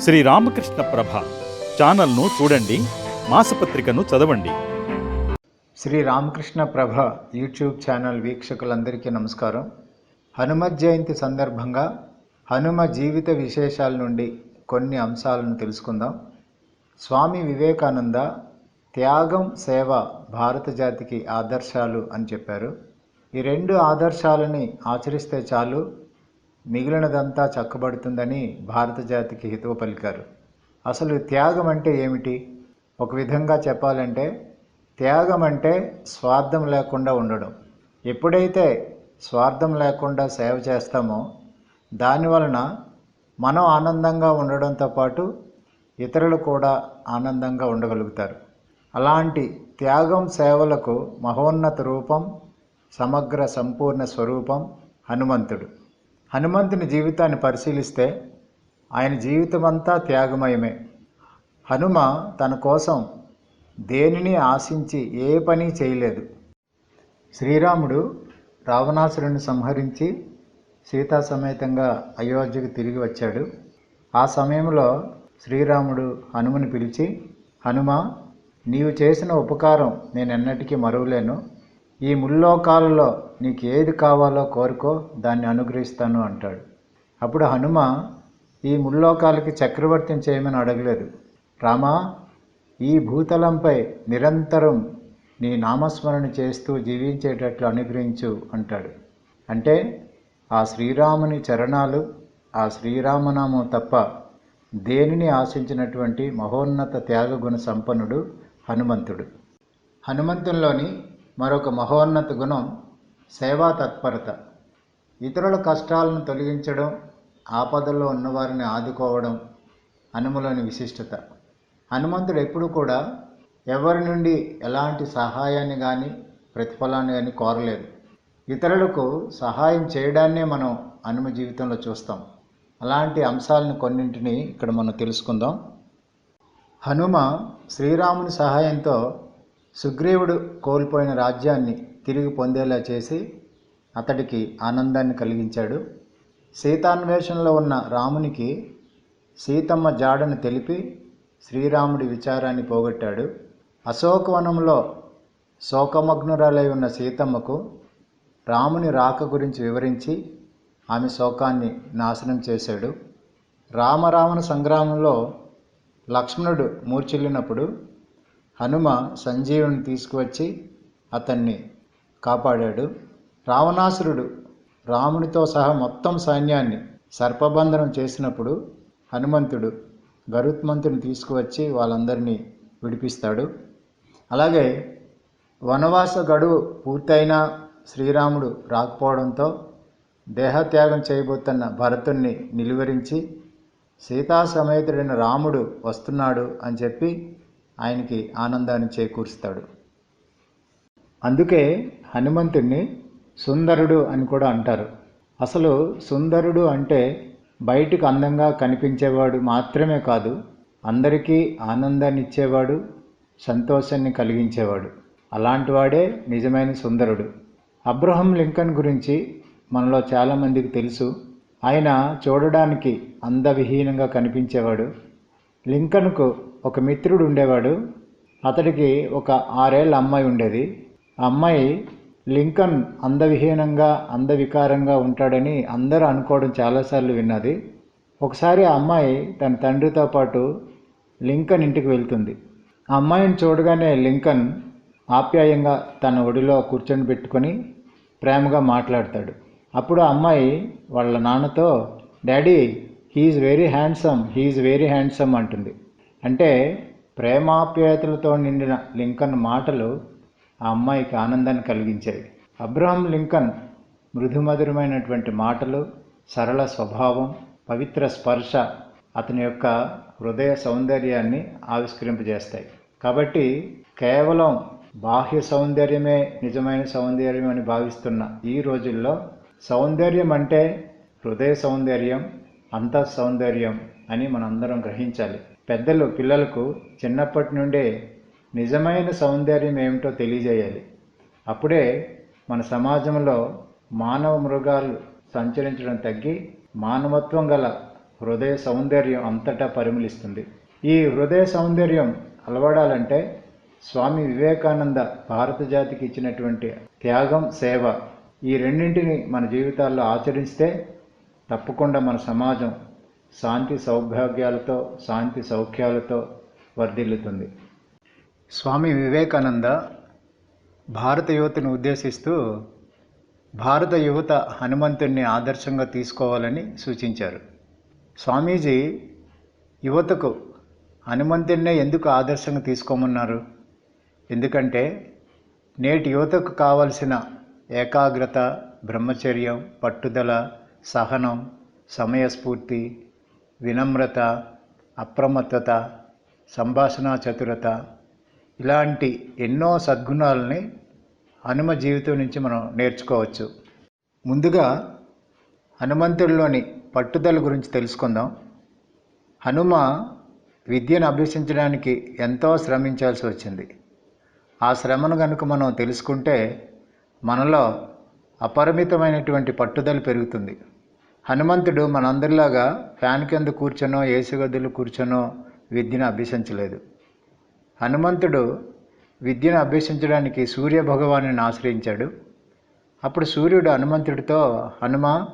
శ్రీ రామకృష్ణ ప్రభ ఛానల్ను చూడండి మాసపత్రికను చదవండి. శ్రీ రామకృష్ణ ప్రభ యూట్యూబ్ ఛానల్ వీక్షకులందరికీ నమస్కారం. హనుమ జయంతి సందర్భంగా హనుమ జీవిత విశేషాల నుండి కొన్ని అంశాలను తెలుసుకుందాం. స్వామి వివేకానంద త్యాగం సేవ భారత జాతికి ఆదర్శాలు అని చెప్పారు. ఈ రెండు ఆదర్శాలని ఆచరిస్తే చాలు. మిగిలినదంతా చక్కబడుతుందని భారత జాతికి హితవు పలికారు. అసలు త్యాగం అంటే ఏమిటి? ఒక విధంగా చెప్పాలంటే త్యాగం అంటే స్వార్థం లేకుండా ఉండడం. ఎప్పుడైతే స్వార్థం లేకుండా సేవ చేస్తామో దాని వలన మనం ఆనందంగా ఉండడంతో పాటు ఇతరులు కూడా ఆనందంగా ఉండగలుగుతారు. అలాంటి త్యాగం సేవలకు మహోన్నత రూపం సమగ్ర సంపూర్ణ స్వరూపం హనుమంతుడు. హనుమంతుని జీవితాన్ని పరిశీలిస్తే ఆయన జీవితం అంతా త్యాగమయమే. హనుమ తన కోసం దేనిని ఆశించి ఏ పని చేయలేదు. శ్రీరాముడు రావణాసురుని సంహరించి సీతా సమేతంగా అయోధ్యకు తిరిగి వచ్చాడు. ఆ సమయంలో శ్రీరాముడు హనుమని పిలిచి హనుమ నీవు చేసిన ఉపకారం నేను ఎన్నటికీ మరువలేను. ఈ ముల్లోకాలలో నీకు ఏది కావాలో కోరుకో దాన్ని అనుగ్రహిస్తాను అంటాడు. అప్పుడు హనుమ ఈ ముల్లోకాలకి చక్రవర్తిని చేయమని అడగలేదు. రామా ఈ భూతలంపై నిరంతరం నీ నామస్మరణ చేస్తూ జీవించేటట్లు అనుగ్రహించు అంటాడు. అంటే ఆ శ్రీరాముని చరణాలు ఆ శ్రీరామనామం తప్ప దేనిని ఆశించినటువంటి మహోన్నత త్యాగగుణ సంపన్నుడు హనుమంతుడు. హనుమంతుల్లోని మరొక మహోన్నత గుణం సేవా తత్పరత. ఇతరుల కష్టాలను తొలగించడం ఆపదల్లో ఉన్నవారిని ఆదుకోవడం హనుమలోని విశిష్టత. హనుమంతుడు ఎప్పుడు కూడా ఎవరి నుండి ఎలాంటి సహాయాన్ని కానీ ప్రతిఫలాన్ని కానీ కోరలేదు. ఇతరులకు సహాయం చేయడాన్నే మనం హనుమ జీవితంలో చూస్తాం. అలాంటి అంశాలను కొన్నింటిని ఇక్కడ మనం తెలుసుకుందాం. హనుమ శ్రీరాముని సహాయంతో సుగ్రీవుడు కోల్పోయిన రాజ్యాన్ని తిరిగి పొందేలా చేసి అతడికి ఆనందాన్ని కలిగించాడు. సీతాన్వేషణలో ఉన్న రామునికి సీతమ్మ జాడను తెలిపి శ్రీరాముడి విచారాన్ని పోగొట్టాడు. అశోకవనంలో శోకమగ్నురాలై ఉన్న సీతమ్మకు రాముని రాక గురించి వివరించి ఆమె శోకాన్ని నాశనం చేశాడు. రామరావణ సంగ్రామంలో లక్ష్మణుడు మూర్చిల్లినప్పుడు హనుమ సంజీవుని తీసుకువచ్చి అతన్ని కాపాడాడు. రావణాసురుడు రామునితో సహా మొత్తం సైన్యాన్ని సర్పబంధనం చేసినప్పుడు హనుమంతుడు గరుత్మంతుని తీసుకువచ్చి వాళ్ళందరినీ విడిపిస్తాడు. అలాగే వనవాస గడువు పూర్తయినా శ్రీరాముడు రాకపోవడంతో దేహత్యాగం చేయబోతున్న భరతుణ్ణి నిలువరించి సీతా సమేతుడైన రాముడు వస్తున్నాడు అని చెప్పి ఆయనకి ఆనందాన్ని చేకూరుస్తాడు. అందుకే హనుమంతుణ్ణి సుందరుడు అని కూడా అంటారు. అసలు సుందరుడు అంటే బయటకు అందంగా కనిపించేవాడు మాత్రమే కాదు అందరికీ ఆనందాన్ని ఇచ్చేవాడు సంతోషాన్ని కలిగించేవాడు. అలాంటి వాడే నిజమైన సుందరుడు. అబ్రహం లింకన్ గురించి మనలో చాలామందికి తెలుసు. ఆయన చూడడానికి అందవిహీనంగా కనిపించేవాడు. లింకన్కు ఒక మిత్రుడు ఉండేవాడు. అతడికి ఒక ఆరేళ్ళ అమ్మాయి ఉండేది. ఆ అమ్మాయి లింకన్ అందవిహీనంగా అందవికారంగా ఉంటాడని అందరూ అనుకోవడం చాలాసార్లు విన్నది. ఒకసారి ఆ అమ్మాయి తన తండ్రితో పాటు లింకన్ ఇంటికి వెళ్తుంది. ఆ అమ్మాయిని చూడగానే లింకన్ ఆప్యాయంగా తన ఒడిలో కూర్చొని పెట్టుకొని ప్రేమగా మాట్లాడతాడు. అప్పుడు ఆ అమ్మాయి వాళ్ళ నాన్నతో daddy he's very handsome he's very handsome అంటుంది. అంటే ప్రేమాప్యాయతలతో నిండిన లింకన్ మాటలు ఆ అమ్మాయికి ఆనందాన్ని కలిగించాయి అబ్రహం లింకన్ మృదుమధురమైనటువంటి మాటలు సరళ స్వభావం పవిత్ర స్పర్శ అతని యొక్క హృదయ సౌందర్యాన్ని ఆవిష్కరింపజేస్తాయి. కాబట్టి కేవలం బాహ్య సౌందర్యమే నిజమైన సౌందర్యం అని భావిస్తున్న ఈ రోజుల్లో సౌందర్యం అంటే హృదయ సౌందర్యం అంత సౌందర్యం అని మనందరం గ్రహించాలి. పెద్దలు పిల్లలకు చిన్నప్పటి నుండే నిజమైన సౌందర్యం ఏమిటో తెలియజేయాలి. అప్పుడే మన సమాజంలో మానవ మృగాలు సంచరించడం తగ్గి మానవత్వం గల హృదయ సౌందర్యం అంతటా పరిమళిస్తుంది. ఈ హృదయ సౌందర్యం అలవడాలంటే స్వామి వివేకానంద భారత జాతికి ఇచ్చినటువంటి త్యాగం సేవ ఈ రెండింటిని మన జీవితాల్లో ఆచరిస్తే తప్పకుండా మన సమాజం శాంతి సౌభాగ్యాలతో శాంతి సౌఖ్యాలతో వర్ధిల్లుతుంది. స్వామి వివేకానంద భారత యువతను ఉద్దేశిస్తూ భారత యువత హనుమంతుణ్ణి ఆదర్శంగా తీసుకోవాలని సూచించారు. స్వామీజీ యువతకు హనుమంతున్నే ఎందుకు ఆదర్శంగా తీసుకోమన్నారు? ఎందుకంటే నేటి యువతకు కావలసిన ఏకాగ్రత బ్రహ్మచర్యం పట్టుదల సహనం సమయస్ఫూర్తి వినమ్రత అప్రమత్తత సంభాషణ చతురత ఇలాంటి ఎన్నో సద్గుణాలని హనుమ జీవితం నుంచి మనం నేర్చుకోవచ్చు. ముందుగా హనుమంతుడిలోని పట్టుదల గురించి తెలుసుకుందాం. హనుమ విద్యను అభ్యసించడానికి ఎంతో శ్రమించాల్సి వచ్చింది. ఆ శ్రమను కనుక మనం తెలుసుకుంటే మనలో అపరిమితమైనటువంటి పట్టుదల పెరుగుతుంది. హనుమంతుడు మనందరిలాగా ఫ్యాన్ కింద కూర్చొనో ఏసు గదులు కూర్చొనో విద్యను అభ్యసించలేదు. హనుమంతుడు విద్యను అభ్యసించడానికి సూర్య భగవాను ఆశ్రయించాడు. అప్పుడు సూర్యుడు హనుమంతుడితో హనుమ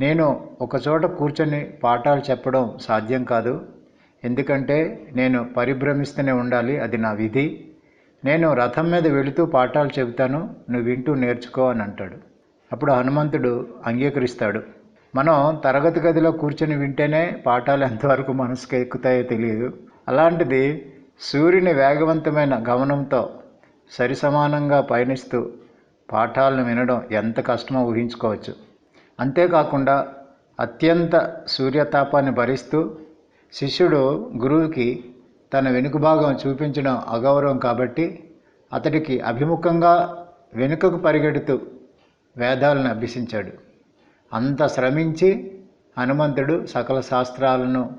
నేను ఒకచోట కూర్చొని పాఠాలు చెప్పడం సాధ్యం కాదు. ఎందుకంటే నేను పరిభ్రమిస్తూనే ఉండాలి అది నా విధి. నేను రథం మీద వెళుతూ పాఠాలు చెబుతాను నువ్వు వింటూ నేర్చుకో అని అంటాడు. అప్పుడు హనుమంతుడు అంగీకరిస్తాడు. మనం తరగతి గదిలో కూర్చొని వింటేనే పాఠాలు ఎంతవరకు మనసుకు ఎక్కుతాయో తెలియదు. అలాంటిది సూర్యుని వేగవంతమైన గమనంతో సరిసమానంగా పయనిస్తూ పాఠాలను వినడం ఎంత కష్టమో ఊహించుకోవచ్చు. అంతేకాకుండా అత్యంత సూర్యతాపాన్ని భరిస్తూ శిష్యుడు గురువుకి తన వెనుక భాగం చూపించడం అగౌరవం కాబట్టి అతడికి అభిముఖంగా వెనుకకు పరిగెడుతూ వేదాలను అభ్యసించాడు. అంత శ్రమించి హనుమంతుడు సకల శాస్త్రాలను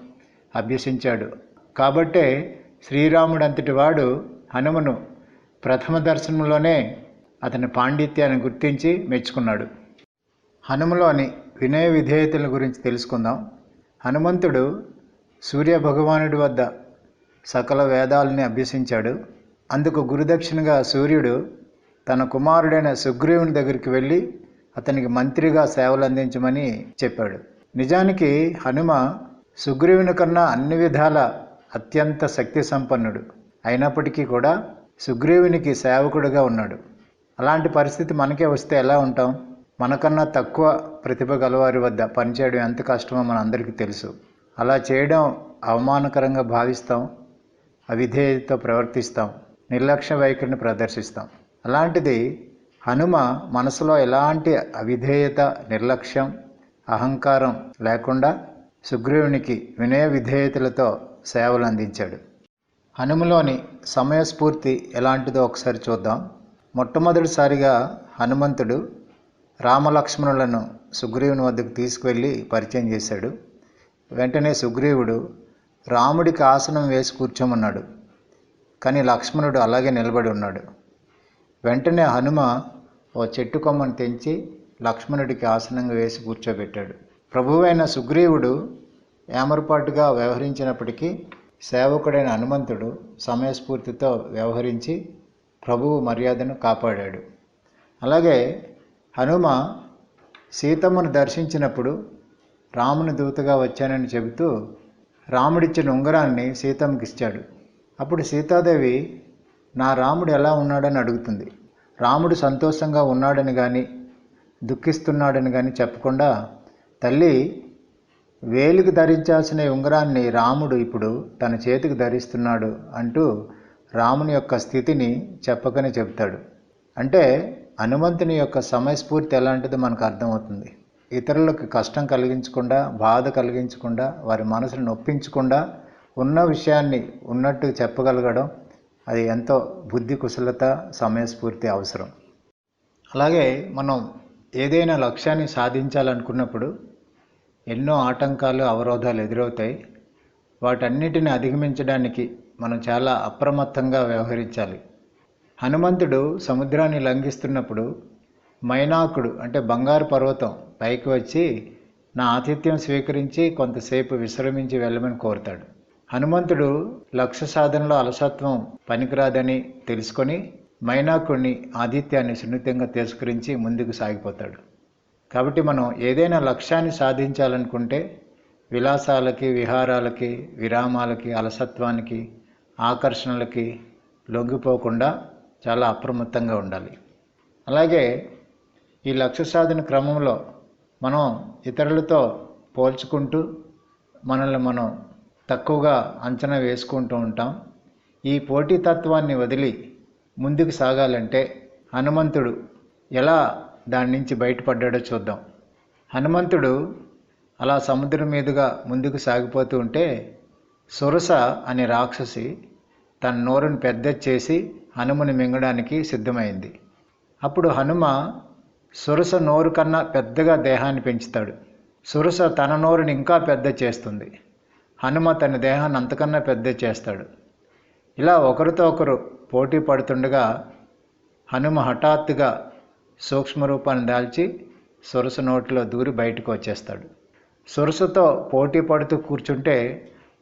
అభ్యసించాడు. కాబట్టే శ్రీరాముడు అంతటి వాడు హనుమను ప్రథమ దర్శనంలోనే అతని పాండిత్యాన్ని గుర్తించి మెచ్చుకున్నాడు. హనుమలోని వినయ విధేయతల గురించి తెలుసుకుందాం. హనుమంతుడు సూర్య భగవానుడి వద్ద సకల వేదాలని అభ్యసించాడు. అందుకు గురుదక్షిణగా సూర్యుడు తన కుమారుడైన సుగ్రీవుని దగ్గరికి వెళ్ళి అతనికి మంత్రిగా సేవలు అందించమని చెప్పాడు. నిజానికి హనుమ సుగ్రీవుని కన్నా అన్ని విధాల అత్యంత శక్తి సంపన్నుడు అయినప్పటికీ కూడా సుగ్రీవునికి సేవకుడిగా ఉన్నాడు. అలాంటి పరిస్థితి మనకే వస్తే ఎలా ఉంటాం? మనకన్నా తక్కువ ప్రతిభ గలవారి వద్ద పనిచేయడం ఎంత కష్టమో మన అందరికీ తెలుసు. అలా చేయడం అవమానకరంగా భావిస్తాం. అవిధేయతతో ప్రవర్తిస్తాం. నిర్లక్ష్య వైఖరిని ప్రదర్శిస్తాం. అలాంటిది హనుమ మనసులో ఎలాంటి అవిధేయత నిర్లక్ష్యం అహంకారం లేకుండా సుగ్రీవునికి వినయ విధేయతలతో సేవలు అందించాడు. హనుమలోని సమయస్ఫూర్తి ఎలాంటిదో ఒకసారి చూద్దాం. మొట్టమొదటిసారిగా హనుమంతుడు రామలక్ష్మణులను సుగ్రీవుని వద్దకు తీసుకువెళ్ళి పరిచయం చేశాడు. వెంటనే సుగ్రీవుడు రాముడికి ఆసనం వేసి కూర్చోమన్నాడు. కానీ లక్ష్మణుడు అలాగే నిలబడి ఉన్నాడు. వెంటనే హనుమ ఓ చెట్టు కొమ్మను తెంచి లక్ష్మణుడికి ఆసనంగా వేసి కూర్చోబెట్టాడు. ప్రభువైన సుగ్రీవుడు ఏమరపాటుగా వ్యవహరించినప్పటికీ సేవకుడైన హనుమంతుడు సమయస్ఫూర్తితో వ్యవహరించి ప్రభువు మర్యాదను కాపాడాడు. అలాగే హనుమ సీతమ్మను దర్శించినప్పుడు రాముని దూతగా వచ్చానని చెబుతూ రాముడిచ్చిన ఉంగరాన్ని సీతమ్మకి ఇచ్చాడు అప్పుడు సీతాదేవి నా రాముడు ఎలా ఉన్నాడని అడుగుతుంది. రాముడు సంతోషంగా ఉన్నాడని కానీ దుఃఖిస్తున్నాడని కానీ చెప్పకుండా తల్లి వేలికి ధరించాల్సిన ఉంగరాన్ని రాముడు ఇప్పుడు తన చేతికి ధరిస్తున్నాడు అంటూ రాముని యొక్క స్థితిని చెప్పకనే చెప్తాడు అంటే హనుమంతుని యొక్క సమయస్ఫూర్తి ఎలాంటిదో మనకు అర్థమవుతుంది. ఇతరులకు కష్టం కలిగించకుండా బాధ కలిగించకుండా వారి మనసును నొప్పించకుండా ఉన్న విషయాన్ని ఉన్నట్టు చెప్పగలగడం అది ఎంతో బుద్ధి కుశలత సమయస్ఫూర్తి అవసరం. అలాగే మనం ఏదైనా లక్ష్యాన్ని సాధించాలనుకున్నప్పుడు ఎన్నో ఆటంకాలు అవరోధాలు ఎదురవుతాయి. వాటన్నిటిని అధిగమించడానికి మనం చాలా అప్రమత్తంగా వ్యవహరించాలి. హనుమంతుడు సముద్రాన్ని లంఘిస్తున్నప్పుడు మైనాకుడు అంటే బంగారు పర్వతం పైకి వచ్చి నా ఆతిథ్యం స్వీకరించి కొంతసేపు విశ్రమించి వెళ్ళమని కోరుతాడు. హనుమంతుడు లక్ష్య సాధనలో అలసత్వం పనికిరాదని తెలుసుకొని మైనాకుడిని ఆదిత్యాన్ని సున్నితంగా తిరస్కరించి ముందుకు సాగిపోతాడు. కాబట్టి మనం ఏదైనా లక్ష్యాన్ని సాధించాలనుకుంటే విలాసాలకి విహారాలకి విరామాలకి అలసత్వానికి ఆకర్షణలకి లొంగిపోకుండా చాలా అప్రమత్తంగా ఉండాలి. అలాగే ఈ లక్ష్య సాధన క్రమంలో మనం ఇతరులతో పోల్చుకుంటూ మనల్ని మనం తక్కువగా అంచనా వేసుకుంటూ ఉంటాం. ఈ పోటీతత్వాన్ని వదిలి ముందుకు సాగాలంటే హనుమంతుడు ఎలా దాని నుంచి బయటపడ్డాడో చూద్దాం. హనుమంతుడు అలా సముద్రం మీదుగా ముందుకు సాగిపోతూ ఉంటే సురస అనే రాక్షసి తన నోరుని పెద్ద చేసి హనుమని మింగడానికి సిద్ధమైంది. అప్పుడు హనుమ సురస నోరు కన్నా పెద్దగా దేహాన్ని పెంచుతాడు. సురస తన నోరుని ఇంకా పెద్ద చేస్తుంది. హనుమ తన దేహాన్ని అంతకన్నా పెద్ద చేస్తాడు. ఇలా ఒకరితో ఒకరు పోటీ పడుతుండగా హనుమ హఠాత్తుగా సూక్ష్మ రూపాన్ని దాల్చి సొరసు నోటిలో దూరి బయటకు వచ్చేస్తాడు. సొరసుతో పోటీ పడుతూ కూర్చుంటే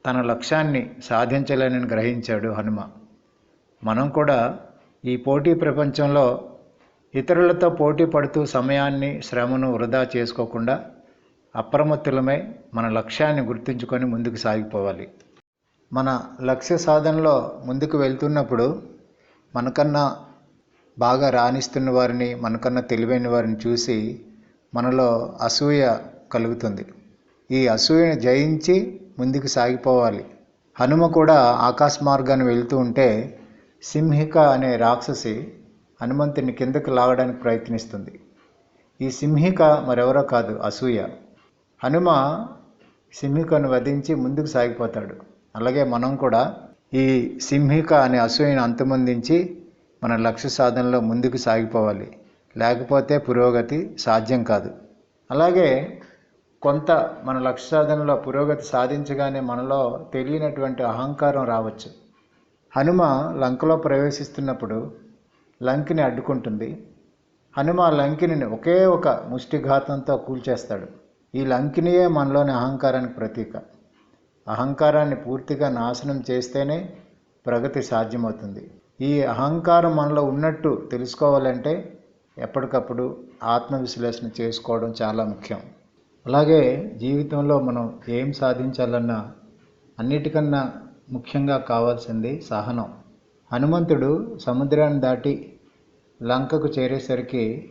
తన లక్ష్యాన్ని సాధించలేనని గ్రహించాడు హనుమ. మనం కూడా ఈ పోటీ ప్రపంచంలో ఇతరులతో పోటీ పడుతూ సమయాన్ని శ్రమను వృధా చేసుకోకుండా అప్రమత్తులమై మన లక్ష్యాన్ని గుర్తుంచుకొని ముందుకు సాగిపోవాలి. మన లక్ష్య సాధనలో ముందుకు వెళ్తున్నప్పుడు మనకన్నా బాగా రాణిస్తున్న వారిని మనకన్నా తెలివైన వారిని చూసి మనలో అసూయ కలుగుతుంది. ఈ అసూయను జయించి ముందుకు సాగిపోవాలి. హనుమ కూడా ఆకాశ మార్గాన్ని వెళ్తూ ఉంటే సింహిక అనే రాక్షసి హనుమంతుని కిందకు లాగడానికి ప్రయత్నిస్తుంది. ఈ సింహిక మరెవరో కాదు అసూయ. హనుమ సింహికను వధించి ముందుకు సాగిపోతాడు. అలాగే మనం కూడా ఈ సింహిక అనే అసూయను అంతమొందించి మన లక్ష్య సాధనలో ముందుకు సాగిపోవాలి. లేకపోతే పురోగతి సాధ్యం కాదు. అలాగే కొంత మన లక్ష్య సాధనలో పురోగతి సాధించగానే మనలో తెలియనటువంటి అహంకారం రావచ్చు. హనుమ లంకలో ప్రవేశిస్తున్నప్పుడు లంకిని అడ్డుకుంటుంది. హనుమ లంకిని ఒకే ఒక ముష్టిఘాతంతో కూల్చేస్తాడు. ఈ లంకినియే మనలోని అహంకారానికి ప్రతీక. అహంకారాన్ని పూర్తిగా నాశనం చేస్తేనే ప్రగతి సాధ్యమవుతుంది. ఈ అహంకారం మనలో ఉన్నట్టు తెలుసుకోవాలంటే ఎప్పటికప్పుడు ఆత్మవిశ్లేషణ చేసుకోవడం చాలా ముఖ్యం. అలాగే జీవితంలో మనం ఏం సాధించాలన్నా అన్నిటికన్నా ముఖ్యంగా కావాల్సింది సహనం. హనుమంతుడు సముద్రాన్ని దాటి లంకకు చేరేసరికి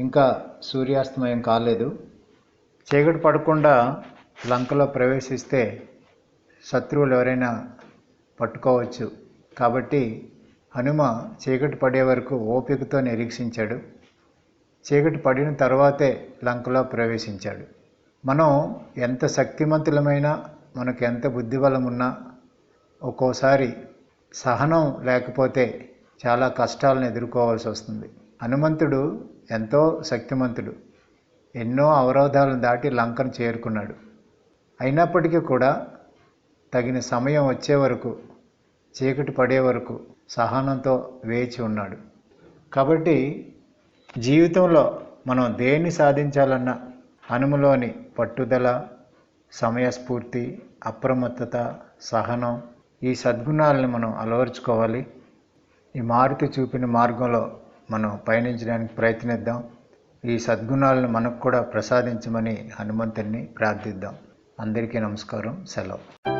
ఇంకా సూర్యాస్తమయం కాలేదు. చీకటి పడకుండా లంకలో ప్రవేశిస్తే శత్రువులు ఎవరైనా పట్టుకోవచ్చు. కాబట్టి హనుమ చీకటి పడే వరకు ఓపికతో నిరీక్షించాడు. చీకటి పడిన తర్వాతే లంకలో ప్రవేశించాడు. మనం ఎంత శక్తిమంతులమైనా మనకు ఎంత బుద్ధిబలం ఉన్నా ఒక్కోసారి సహనం లేకపోతే చాలా కష్టాలను ఎదుర్కోవాల్సి వస్తుంది. హనుమంతుడు ఎంతో శక్తిమంతుడు. ఎన్నో అవరోధాలను దాటి లంకను చేరుకున్నాడు. అయినప్పటికీ కూడా తగిన సమయం వచ్చే వరకు చీకటి పడే వరకు సహనంతో వేచి ఉన్నాడు. కాబట్టి జీవితంలో మనం దేన్ని సాధించాలన్నా హనుమలోని పట్టుదల సమయస్ఫూర్తి అప్రమత్తత సహనం ఈ సద్గుణాలను మనం అలవరుచుకోవాలి. ఈ మారుతి చూపిన మార్గంలో మనం పయనించడానికి ప్రయత్నిద్దాం. ఈ సద్గుణాలను మనకు కూడా ప్రసాదించమని హనుమంతుడిని ప్రార్థిద్దాం. అందరికీ నమస్కారం. సెలవు.